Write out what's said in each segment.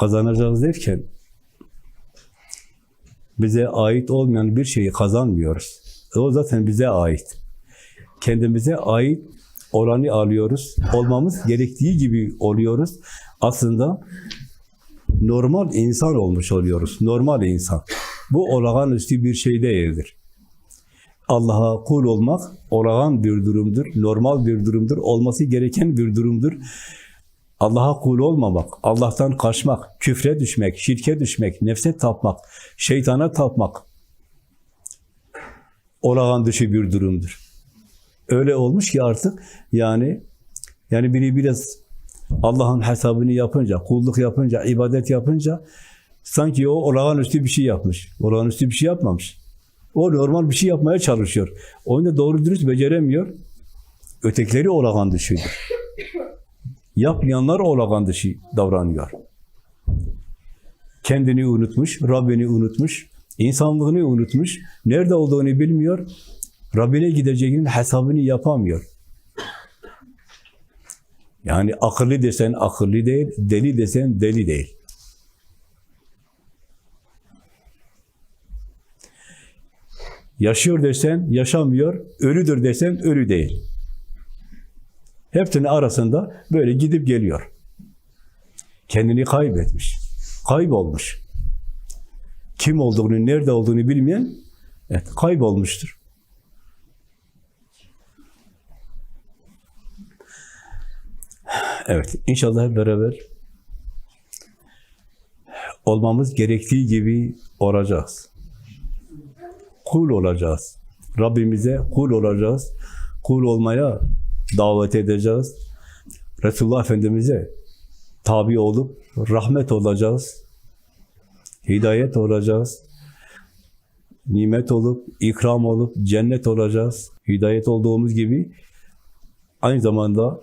Kazanacağız derken bize ait olmayan bir şeyi kazanmıyoruz. O zaten bize ait. Kendimize ait olanı alıyoruz. Olmamız gerektiği gibi oluyoruz. Aslında normal insan olmuş oluyoruz. Normal insan. Bu olağanüstü bir şey değildir. Allah'a kul olmak olağan bir durumdur, normal bir durumdur, olması gereken bir durumdur. Allah'a kul olmamak, Allah'tan kaçmak, küfre düşmek, şirke düşmek, nefse tapmak, şeytana tapmak olağan dışı bir durumdur. Öyle olmuş ki artık yani yani biri biraz Allah'ın hesabını yapınca, kulluk yapınca, ibadet yapınca sanki o olağanüstü bir şey yapmış. Olağanüstü bir şey yapmamış. O normal bir şey yapmaya çalışıyor. Onu da doğru dürüst beceremiyor. Ötekileri olağan dışıdır. Yapmayanlar olağan dışı davranıyor. Kendini unutmuş, Rabbini unutmuş, insanlığını unutmuş, nerede olduğunu bilmiyor, Rabbine gideceğinin hesabını yapamıyor. Yani akıllı desen akıllı değil, deli desen deli değil. Yaşıyor desen yaşamıyor, ölüdür desen ölü değil. Hepsinin arasında böyle gidip geliyor. Kendini kaybetmiş, kaybolmuş. Kim olduğunu, nerede olduğunu bilmeyen evet, kaybolmuştur. Evet, inşallah hep beraber olmamız gerektiği gibi olacağız. Kul olacağız. Rabbimize kul olacağız. Kul olmaya davet edeceğiz. Resulullah Efendimiz'e tabi olup rahmet olacağız. Hidayet olacağız. Nimet olup, ikram olup, cennet olacağız. Hidayet olduğumuz gibi aynı zamanda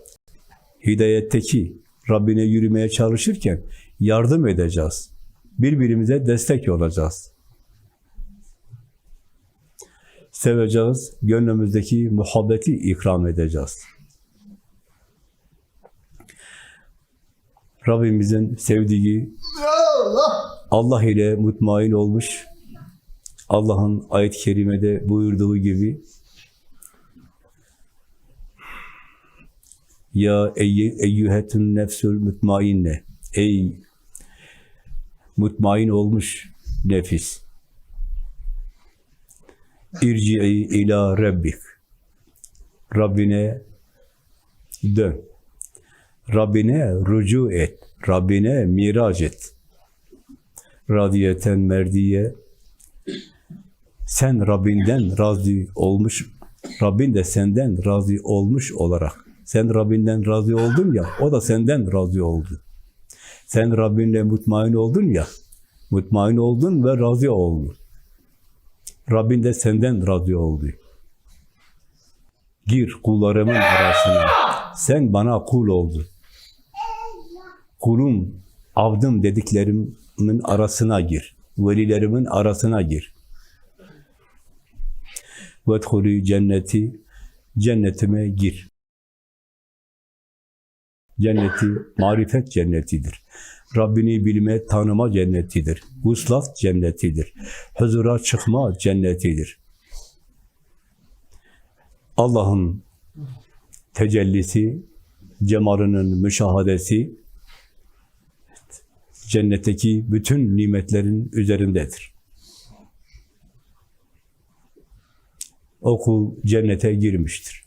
hidayetteki Rabbine yürümeye çalışırken yardım edeceğiz. Birbirimize destek olacağız. Seveceğiz, gönlümüzdeki muhabbeti ikram edeceğiz. Rabbimizin sevdiği, Allah! İle mutmain olmuş, Allah'ın ayet-i kerimede buyurduğu gibi Ya ey, eyyühetün nefsül mutmainne Ey mutmain olmuş nefis İrci'i ila rabbik. Rabbine dön. Rabbine rucu et. Rabbine miraç et. Radiyeten merdiye sen Rabbinden razı olmuş, Rabbin de senden razı olmuş olarak sen Rabbinden razı oldun ya, o da senden razı oldu. Sen Rabbinle mutmain oldun ya, mutmain oldun ve razı oldun. Rabbin de senden razı oldu. Gir kullarımın arasına. Sen bana kul oldun kulum, avdım dediklerimin arasına gir. Velilerimin arasına gir. Vedhulü cenneti, cennetime gir. Cenneti, marifet cennetidir. Rabbini bilme, tanıma cennetidir. Vuslat cennetidir. Huzura çıkma cennetidir. Allah'ın tecellisi, cemarının müşahadesi, cennetteki bütün nimetlerin üzerindedir. O kul cennete girmiştir.